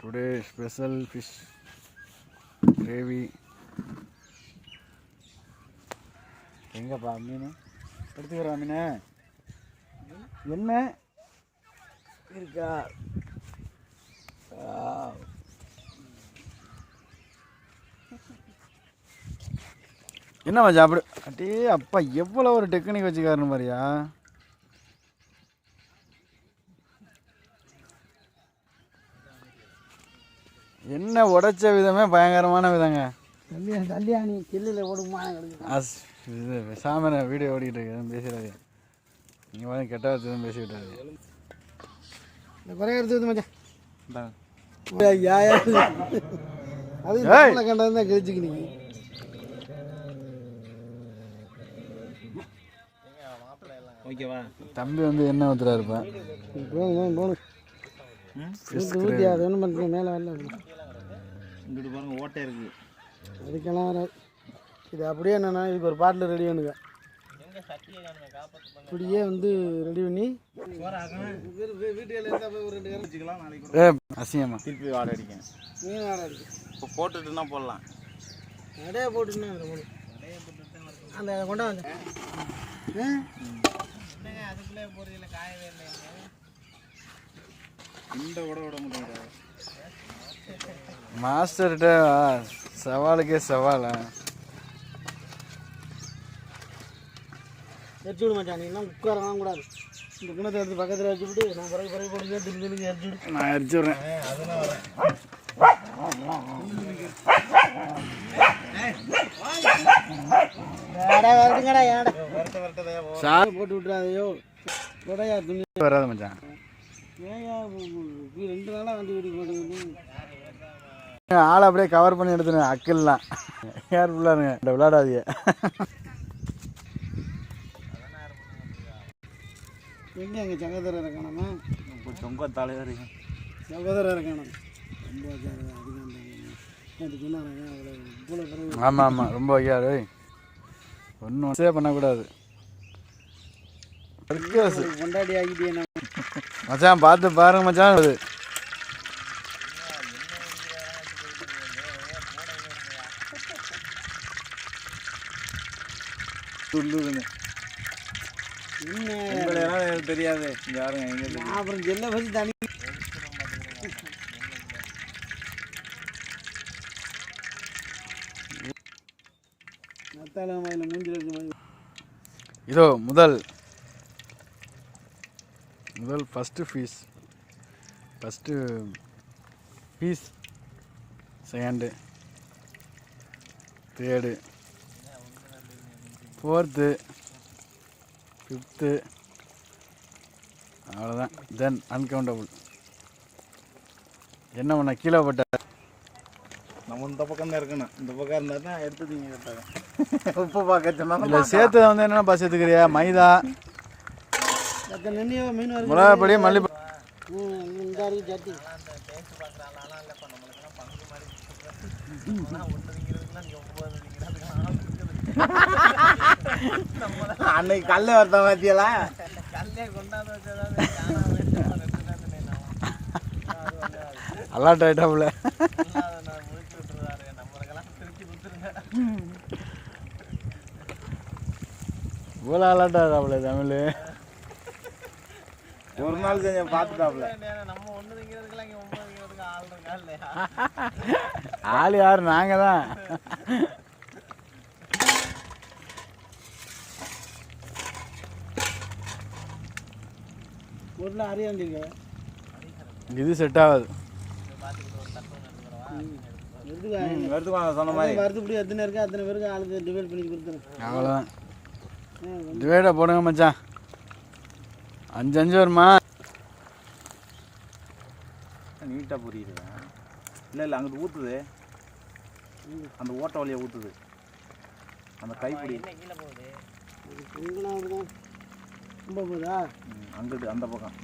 Today special fish gravy எங்கப்பா மீன்? எடுத்துக்கிறா மீன். என்ன? இருக்கா? ஆ. என்ன மச்சான் அப்படி அட்டே அப்பா எவ்வளோ ஒரு டெக்னிக் வச்சுக்காருன்னு மாதிரியா என்ன உடைச்ச விதமே பயங்கரமான விதங்க. கல்யாணி கில்லில் ஓடுமா கிடக்கு அஸ் இது சாமனை வீடியோ ஓடிக்கிட்டு இருக்கு எதுவும் பேசுறாது நீங்கள் வந்து கெட்ட வார்த்தை எதுவும் பேசிக்கிட்டாரு இந்த குறைய எடுத்து மச்சான். கண்டது தான் கிழிச்சுக்கு நீ. ஓகேவா? தம்பி வந்து என்ன ஊத்துறாரு இப்போ. போகணும் போகணும் ஊற்றி அது ஒன்றும் பண்ணுறது மேலே வரல. இங்கிட்டு பாருங்க ஓட்டை இருக்கு. அதுக்கெல்லாம் இது அப்படியே என்னன்னா இதுக்கு ஒரு பாட்டில் ரெடி பண்ணுங்க. இப்படியே வந்து ரெடி பண்ணி வீட்டுல போய் ஒரு ரெண்டு கரை வச்சுக்கலாம் நாளைக்கு கூட ஏ அசிங்கம்மா. திருப்பி வாடை அடிக்கேன் மீன் வாடை இருக்கு இப்போ போட்டுட்டுனா போடலாம். நடைய போட்டுன்னா அதில் போடு. அந்த கொண்டா வந்து அதுக்குள்ளே போகிறதில்ல காயவே இல்லை இந்த விட விட முடியாது மாஸ்டர்கிட்ட சவாலுக்கே சவாலா? எரிச்சு விடு நீ எல்லாம் உட்காரலாம் கூடாது. இந்த கிணத்தை எடுத்து பக்கத்தில் வச்சுவிட்டு நான் பிறகு பிறகு போட்டு திரு திருக்கு எரிச்சு விடு. நான் அடிச்சு விட்றேன். போட்டு துணி? வராது மச்சான். இப்படி ரெண்டு நாளாக வண்டி ஓடி போட்டுக்கிட்டு ஆளை அப்படியே கவர் பண்ணி எடுத்துருங்க அக்கில்லாம் கேர்ஃபுல்லாக இருங்க. இந்த விளையாடாதீங்க. எங்கே அங்கே சகோதரரை காணாமா இப்போ சொங்க தலைவர் சகோதரரை காணும் ரொம்ப அதிகம் ஆமாம் ஆமாம் ரொம்ப வைக்காது ஒன்றும் சேவ் பண்ணக்கூடாது. கொண்டாடி ஆகிட்டே நான் மச்சான் பார்த்து பாருங்க மச்சான். அது சொல்லுதுங்க என்ன எனக்கு தெரியாது. யாருங்க எங்க தெரியும் நான் அப்புறம் ஜெல்லை வச்சு தனி இதோ முதல் முதல் first piece first piece second third fourth fifth அவ்வளோதான் தென் அன்கவுண்டபுள் என்ன பண்ண கீழே போட்ட? நம்ம இந்த பக்கம் தான் இருக்கணும். இந்த பக்கம் இருந்தா தான் எடுத்து நீங்க கட்டாங்க உப்பு பார்க்க சொன்னாலும் இல்லை சேர்த்து வந்து என்னென்ன சேர்த்துக்கிறியா மைதா. மிளகாப்பொடி மல்லிப்பொடி. ம், இந்த அருகு சட்டி அன்னைக்கு கல்ல வரத பாத்தியலா அலாட் ஆகிட்டாப்புல இவ்வளோ அலாட் ஆகிட்டாப்புல தமிழ் ஒரு நாள் செஞ்ச பார்த்துட்டாப்ல ஆள் யார் நாங்கள் தான் ஒரு நாள் அறியாண்டிருக்க இது செட் ஆகாது. சொன்ன மாதிரி. வருத்தப்படி எத்தனை இருக்கா அத்தனை பேருக்கு ஆளுக்கு டிவைட் பண்ணி கொடுத்துறேன் அவ்வளோதான் டிவைடை போடுங்க மச்சான். அஞ்சு அஞ்சு வருமா? நீட்டாக புரியுது. இல்லை இல்லை அங்கிட்டு ஊற்றுது அந்த ஓட்ட வழியா ஊற்றுது அந்த கைப்பிடி. ரொம்ப போதா அங்கிட்டு அந்த பக்கம்.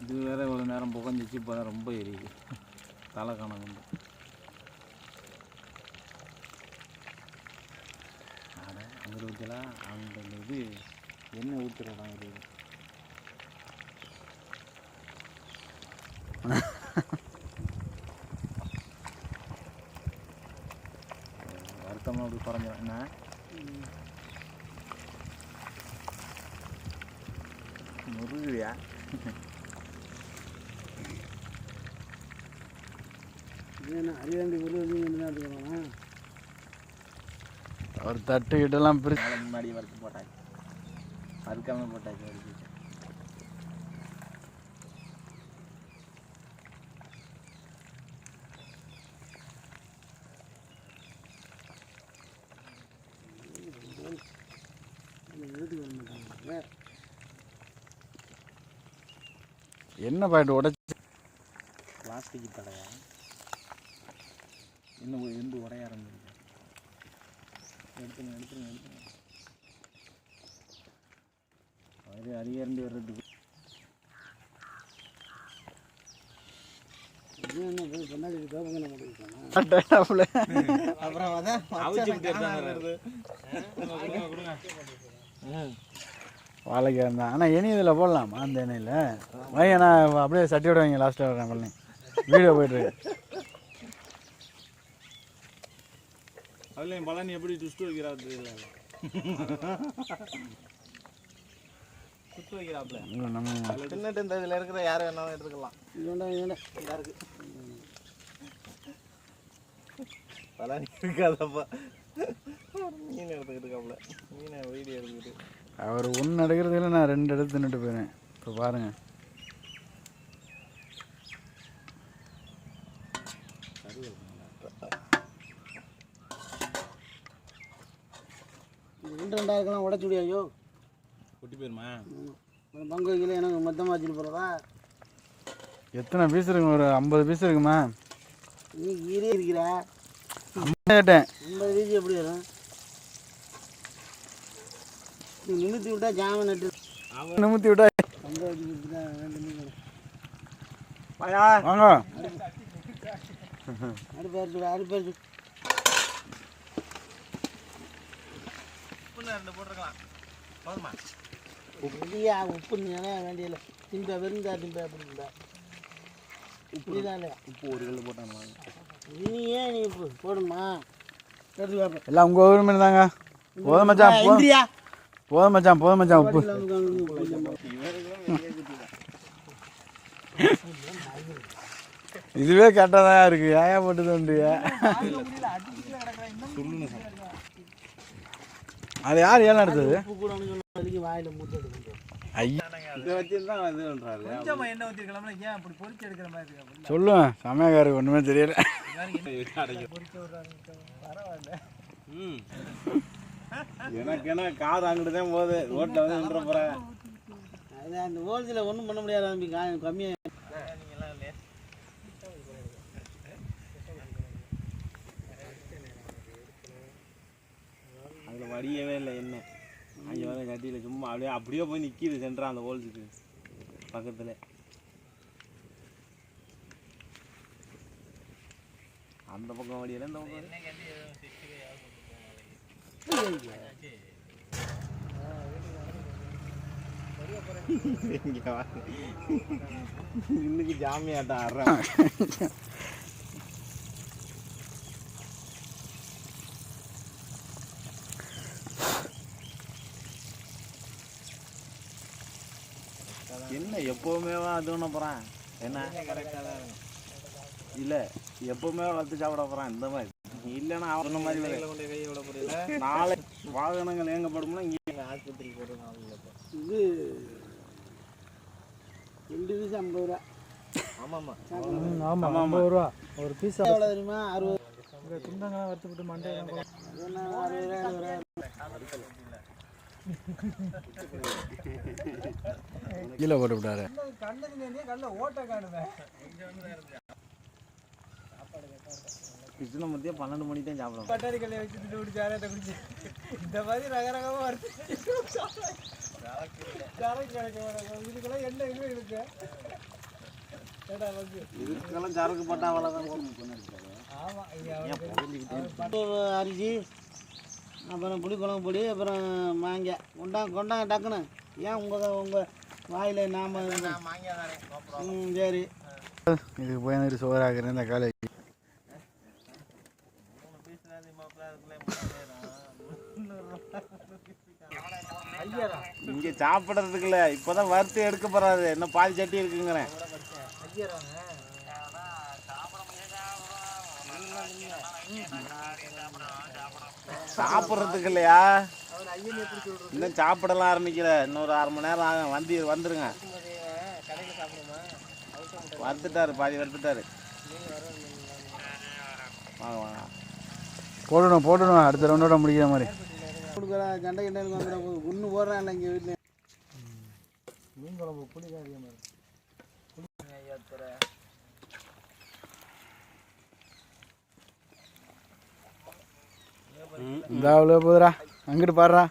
இது வேற இவ்வளோ நேரம் புகஞ்சிச்சு இப்போ ரொம்ப எரியுது தலை கணக்கு அங்கே ஊற்றலாம் அந்த இது எண்ணெய் ஊற்றுறதா இது வருத்தமாக அப்படி குறைஞ்சிடும் என்ன? என்ன அரியாண்டி எடுத்துக்கலாமா ஒரு தட்டு கிட்டலாம் பிரிச்சு. முன்னாடி வறுத்து போட்டாச்சு. வறுக்காம போட்டாச்சு வர என்ன பாயிண்ட் உடச்சி? பிளாஸ்டிக் தடையா இன்னும் எந்த உடைய ஆரம்பிச்சு எடுத்துங்க எடுத்துங்க எடுத்துங்க அது அரியரண்டி வர்றதுக்கு. அப்புறம் அதான் வாழைக்காய் இருந்தால் ஆனால் இனி இதில் போடலாமா அந்த எண்ணெயில்? வைங்க நான் அப்படியே சட்டியோட வைங்க லாஸ்ட்டாக வரேன் பண்ணி வீடியோ போயிட்டுருக்கு. அதுல பழனி எப்படி சுட்டு வைக்கிறாப்புல இல்லை நம்ம தின்னுட்டு இந்த இதில் இருக்கிற யார் வேணாலும் எடுத்துக்கலாம். இருக்கு. பழனி இருக்காதப்பா. மீன் எடுத்துக்கிட்டு இருக்காப்புல. மீனை வீடியோ எடுத்துக்கிட்டு. அவர் ஒன்று எடுக்கிறதுல நான் ரெண்டு எடுத்து தின்னுட்டு போயிடுவேன் இப்போ பாருங்கள் இது ரெண்டு ரெண்டாயிரக்கெல்லாம் உடச்சு விடியாயோ கொட்டி போயிருமா பங்கு வைக்கல எனக்கு மொத்தமாக வச்சுட்டு போகிறதா எத்தனை பீஸ் இருக்குங்க ஒரு ஐம்பது பீஸ் இருக்குமா? நீ ஈரே இருக்கிற. கேட்டேன். ஐம்பது எப்படி வரும்? நிமித்தி விட்டா ஜாம நட்டு நிமித்தி விட்டா வாங்க உப்பு ரெண்டு போதுமா உப்பு திம்பா வெறுந்தா திம்பா அப்படிங்களா இப்படிதான் இல்லையா உப்பு ஒரு கல் போட்டாங்க நீ ஏன் நீ போடுமா எல்லாம் உங்கள் ஊர் தாங்க போதும் மச்சான் போதும் மச்சான் போதும் மச்சான் உப்பு இதுவே கரெக்டாக இருக்கு ஏன் போட்டு தோன்றிய அது யார் ஏன் எடுத்தது? சொல்லுவேன் சமயக்காருக்கு ஒன்றுமே தெரியல. ம். எனக்கு என்ன கார் அங்கிட்டு தான் போகுது. ரோட்டில் வந்து நின்ற போகிறேன் அந்த ஹோல்சேல ஒன்றும் பண்ண முடியாது தம்பி கா- கம்மியா அதில் வடியவே இல்லை என்ன. அங்கே வந்து கட்டியில் சும்மா அப்படியே அப்படியே போய் நிற்கிது சென்ட்ரா அந்த ஹோல்ஸுக்கு பக்கத்தில். அந்த பக்கம் வடியல இந்த பக்கம். இன்னைக்கு ஜாமியாட்டம் ஆடுறேன் என்ன எப்பவுமே அது பண்ண போகிறான் என்ன? இல்லை எப்பவுமே வளர்த்து சாப்பிட போகிறான் இந்த மாதிரி. இல்லைன்னா அவன் மாதிரி வேலை. நாளை வாகனங்கள் இயங்கப்படும்னா இங்கே ஆஸ்பத்திரிக்கு போடுறது இது ரெண்டு பீஸ் ஐம்பது ரூபா. ஆமாம்மா. ஆமாம் ஐம்பது ரூபா. ஒரு பீஸ் எவ்வளோ தெரியுமா? அறுபது. துண்டங்கள்லாம் வறுத்துவிட்டு கீழே போட்டு விட்டாரு. கண்ணுக்கு ஓட்ட காணுவேன் கிருஷ்ண மத்தியே பன்னெண்டு மணி தான் சாப்பிடுவோம். பட்டாணி கல்லையை வச்சு திட்டு விட்டு சாரத்தை குடிச்சு. இந்த மாதிரி ரக ரகமாக வருது. சரக்கு கிடைக்க மாட்டாங்க இதுக்கெல்லாம் என்ன இது இருக்கு? இதுக்கெல்லாம் சரக்கு பட்டா அவ்வளோதான் ஆமா இது அவனுக்கு ஒரு அரிசி அப்புறம் புளிக்குழம்பு பொடி அப்புறம் மாங்காய். கொண்டாங்க கொண்டாங்க டக்குன்னு. ஏன் உங்கள் உங்கள் வாயில் நாம ம் சரி. இதுக்கு போய் சோறாக்குறேன் இந்த காலேஜ் இங்கே சாப்பிட்றதுக்குல இப்போதான் வறுத்து எடுக்க போறாரு. இன்னும் பாதி சட்டி இருக்குங்கிறேன். சாப்பிட்றதுக்கு இல்லையா இன்னும் சாப்பிடலாம் ஆரம்பிக்கல. இன்னொரு அரை மணி நேரம் ஆகும். வந்து வந்துருங்க. வறுத்துட்டாரு பாதி வறுத்துட்டாரு. வாங்க வாங்க. போடணும் போடணும். அடுத்த ரவுண்டோட முடிக்கிற மாதிரி. கொடுக்குற சண்டை கிண்டலுக்கு வந்துடும் ஒன்று போடுறேன் இல்லை இங்கே வீட்டில் மீன் குழம்பு புளி தான் அதிகமாக இருக்கும் இந்த அவ்வளோ போதுடா அங்கிட்டு பாடுறா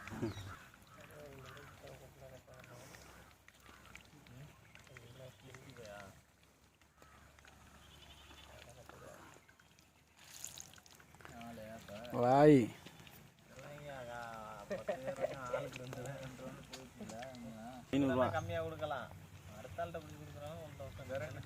வாய். கம்மியாக கொடுக்கலாம். அடுத்த ஆள்கிட்ட பிடிச்சி கொடுக்குறோம் தௌசண்ட் வருஷம் வேற என்ன